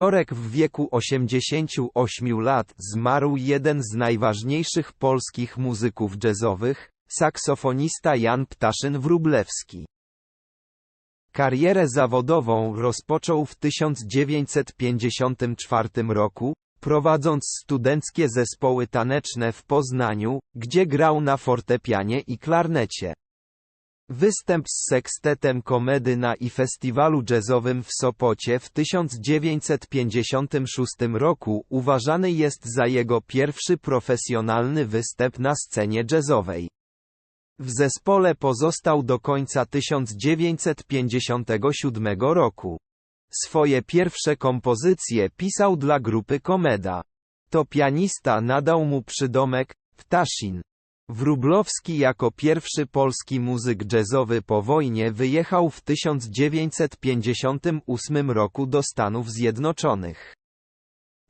Orek w wieku 88 lat zmarł jeden z najważniejszych polskich muzyków jazzowych, saksofonista Jan Ptaszyn-Wróblewski. Karierę zawodową rozpoczął w 1954 roku, prowadząc studenckie zespoły taneczne w Poznaniu, gdzie grał na fortepianie i klarnecie. Występ z sekstetem Komedyna i festiwalu jazzowym w Sopocie w 1956 roku uważany jest za jego pierwszy profesjonalny występ na scenie jazzowej. W zespole pozostał do końca 1957 roku. Swoje pierwsze kompozycje pisał dla grupy Komeda. To pianista nadał mu przydomek Ptaszin. Wróblowski jako pierwszy polski muzyk jazzowy po wojnie wyjechał w 1958 roku do Stanów Zjednoczonych.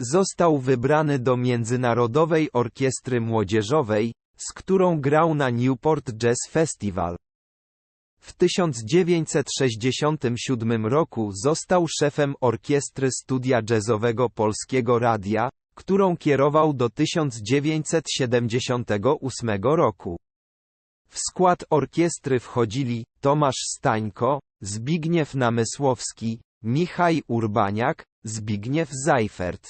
Został wybrany do Międzynarodowej Orkiestry Młodzieżowej, z którą grał na Newport Jazz Festival. W 1967 roku został szefem orkiestry studia jazzowego Polskiego Radia, którą kierował do 1978 roku. W skład orkiestry wchodzili Tomasz Stańko, Zbigniew Namysłowski, Michaj Urbaniak, Zbigniew Zajfert,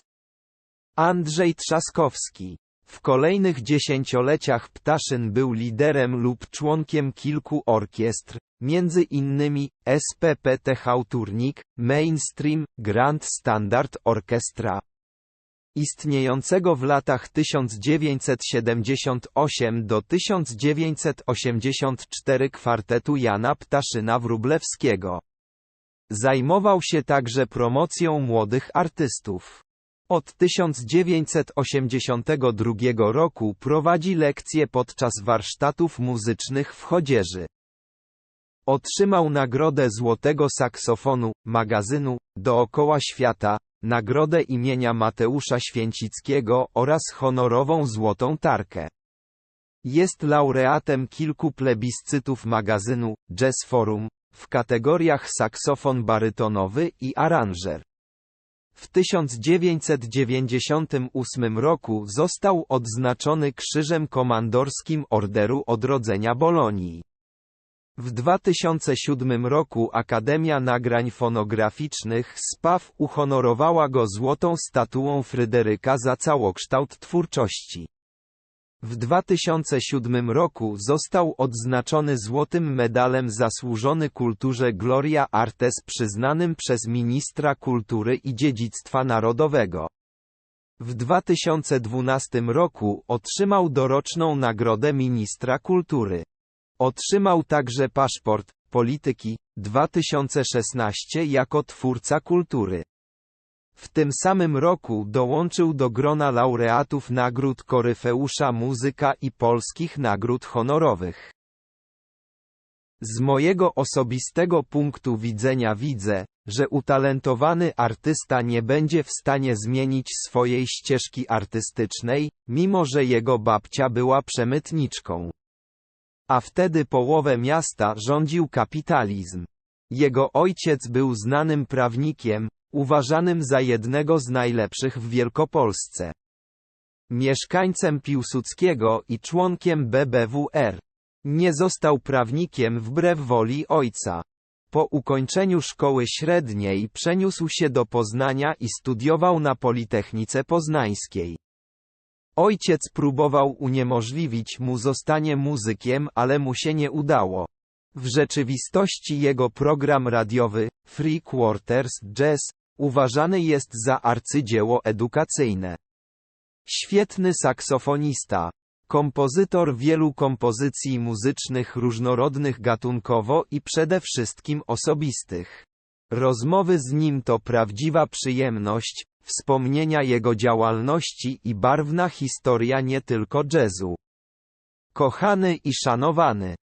Andrzej Trzaskowski. W kolejnych dziesięcioleciach Ptaszyn był liderem lub członkiem kilku orkiestr, między innymi SPPT Hałturnik, Mainstream, Grand Standard Orchestra istniejącego w latach 1978 do 1984 kwartetu Jana Ptaszyna Wróblewskiego. Zajmował się także promocją młodych artystów. Od 1982 roku prowadzi lekcje podczas warsztatów muzycznych w Chodzieży. Otrzymał nagrodę Złotego Saksofonu, magazynu, Dookoła Świata, nagrodę imienia Mateusza Święcickiego oraz honorową Złotą Tarkę. Jest laureatem kilku plebiscytów magazynu Jazz Forum w kategoriach saksofon barytonowy i aranżer. W 1998 roku został odznaczony Krzyżem Komandorskim Orderu Odrodzenia Bolonii. W 2007 roku Akademia Nagrań Fonograficznych SPAW uhonorowała go złotą statuą Fryderyka za całokształt twórczości. W 2007 roku został odznaczony złotym medalem zasłużony kulturze Gloria Artes przyznanym przez ministra kultury i dziedzictwa narodowego. W 2012 roku otrzymał doroczną nagrodę ministra kultury. Otrzymał także paszport polityki 2016 jako twórca kultury. W tym samym roku dołączył do grona laureatów nagród Koryfeusza Muzyka i polskich nagród honorowych. Z mojego osobistego punktu widzenia widzę, że utalentowany artysta nie będzie w stanie zmienić swojej ścieżki artystycznej, mimo że jego babcia była przemytniczką. A wtedy połowę miasta rządził kapitalizm. Jego ojciec był znanym prawnikiem, uważanym za jednego z najlepszych w Wielkopolsce. Mieszkańcem Piłsudskiego i członkiem BBWR. Nie został prawnikiem wbrew woli ojca. Po ukończeniu szkoły średniej przeniósł się do Poznania i studiował na Politechnice Poznańskiej. Ojciec próbował uniemożliwić mu zostanie muzykiem, ale mu się nie udało. W rzeczywistości jego program radiowy, Free Quarters Jazz, uważany jest za arcydzieło edukacyjne. Świetny saksofonista. Kompozytor wielu kompozycji muzycznych różnorodnych gatunkowo i przede wszystkim osobistych. Rozmowy z nim to prawdziwa przyjemność, wspomnienia jego działalności i barwna historia nie tylko jazzu. Kochany i szanowany